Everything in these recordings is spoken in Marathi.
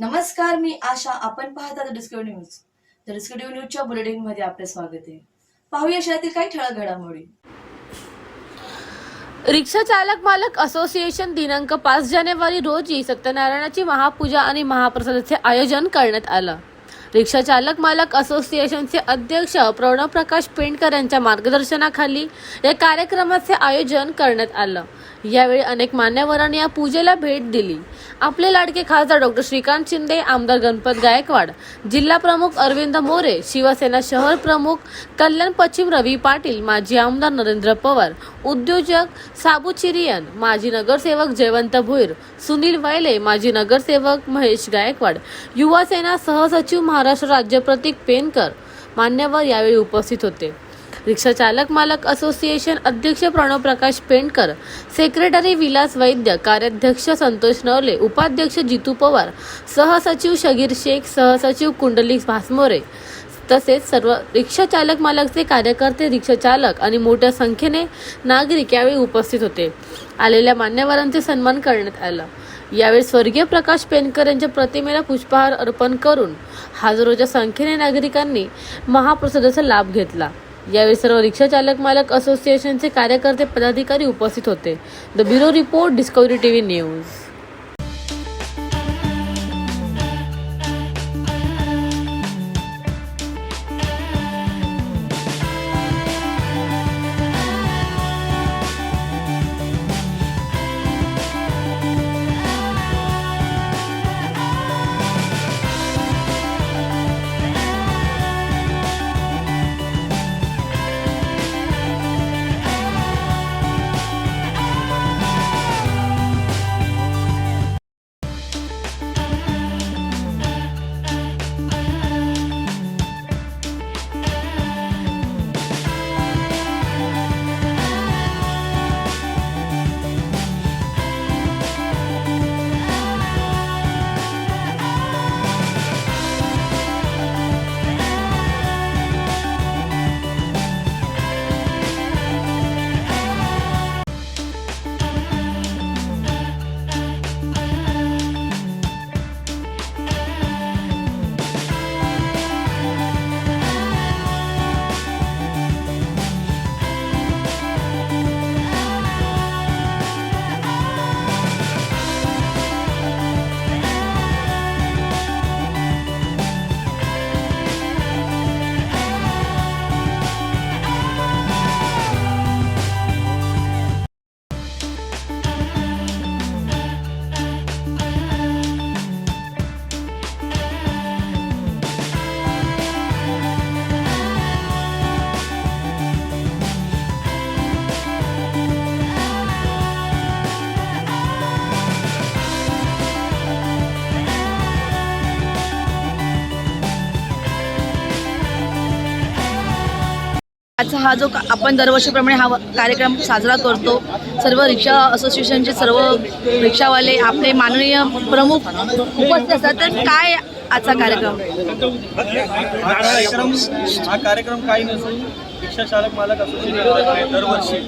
नमस्कार मी आशा. आपण पाहता द डिस्कवरी न्यूज तर डिस्कवरी न्यूजच्या बुलेटिनमध्ये आपले स्वागत आहे. पाहूया शहरातील काही ठळक घडामोडी. रिक्षा चालक मालक असोसिएशन दिनांक पाच जानेवारी रोजी सत्यनारायणाची महापूजा आणि महाप्रसादाचे आयोजन करण्यात आलं. रिक्षा चालक मालक असोसिएशनचे अध्यक्ष प्रणव प्रकाश पेंडकर यांच्या मार्गदर्शनाखाली या कार्यक्रमाचे आयोजन करण्यात आलं. यावेळी अनेक मान्यवरांनी या पूजेला भेट दिली. आपले लाडके खासदार डॉक्टर श्रीकांत शिंदे आमदार गणपत गायकवाड जिल्हा प्रमुख अरविंद मोरे शिवसेना शहर प्रमुख कल्याण पश्चिम रवी पाटील माजी आमदार नरेंद्र पवार उद्योजक साबू चिरियन माजी नगरसेवक जयवंत भोईर सुनील वैले माजी नगरसेवक महेश गायकवाड युवासेना सहसचिव महाराष्ट्र राज्य प्रतीक पेनकर मान्यवर यावेळी उपस्थित होते. रिक्षा चालक मालक असोसिएशन अध्यक्ष प्रणव प्रकाश पेंडकर सेक्रेटरी विलास वैद्य कार्याध्यक्ष संतोष नवले उपाध्यक्ष जितू पवार सहसचिव शगीर शेख सहसचिव कुंडलिक भासमोरे तसेच सर्व रिक्षा चालक मालकचे कार्यकर्ते रिक्षा चालक आणि मोठ्या संख्येने नागरिक यावेळी उपस्थित होते. आलेल्या मान्यवरांचे सन्मान करण्यात आला. यावेळी स्वर्गीय प्रकाश पेनकर यांच्या प्रतिमेला पुष्पहार अर्पण करून हजारोच्या संख्येने नागरिकांनी महाप्रसादाचा लाभ घेतला. यावेळी सर्व रिक्षा चालक मालक असोसिएशनचे कार्यकर्ते पदाधिकारी उपस्थित होते. The bureau report Discovery T V news. आजचा हा जो का- आपण दरवर्षीप्रमाणे हा कार्यक्रम साजरा करतो सर्व रिक्षा असोसिएशनचे सर्व रिक्षावाले आपले माननीय प्रमुख उपस्थित असतात. तर काय आजचा कार्यक्रम? हा कार्यक्रम हा कार्यक्रम काही नसून रिक्षा चालक मालक असोसिएशन दरवर्षी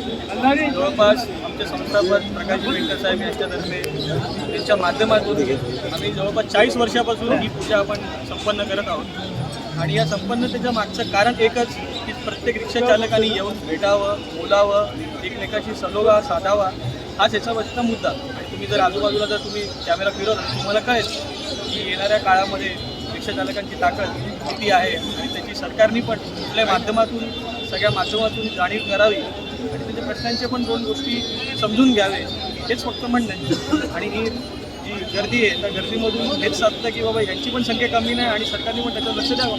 जवळपास आमचे संस्थापक प्रकाश वेंकर साहेब यांच्यातर्फे त्यांच्या माध्यमातून आम्ही जवळपास चाळीस वर्षापासून ही पूजा आपण संपन्न करत आहोत. आणि या संपन्नतेच्या मागचं कारण एकच प्रत्येक रिक्षा चालकांनी येऊन भेटावं बोलावं एकमेकाशी सलोगा साधावा हाच याचा वरचा मुद्दा. आणि तुम्ही जर आजूबाजूला जर तुम्ही कॅमेरा फिरवला तुम्हाला कळेल की येणाऱ्या काळामध्ये रिक्षा चालकांची ताकद किती आहे आणि त्याची सरकारने पण कुठल्या माध्यमातून सगळ्या माध्यमातून जाणीव करावी आणि त्याच्या प्रश्नांचे पण दोन गोष्टी समजून घ्यावे हेच फक्त म्हणणं आणि ही जी गर्दी आहे त्या गर्दीमधून हेच साधतं की बाबा यांची पण संख्या कमी नाही आणि सरकारने पण त्याच्यावर लक्ष द्यावं.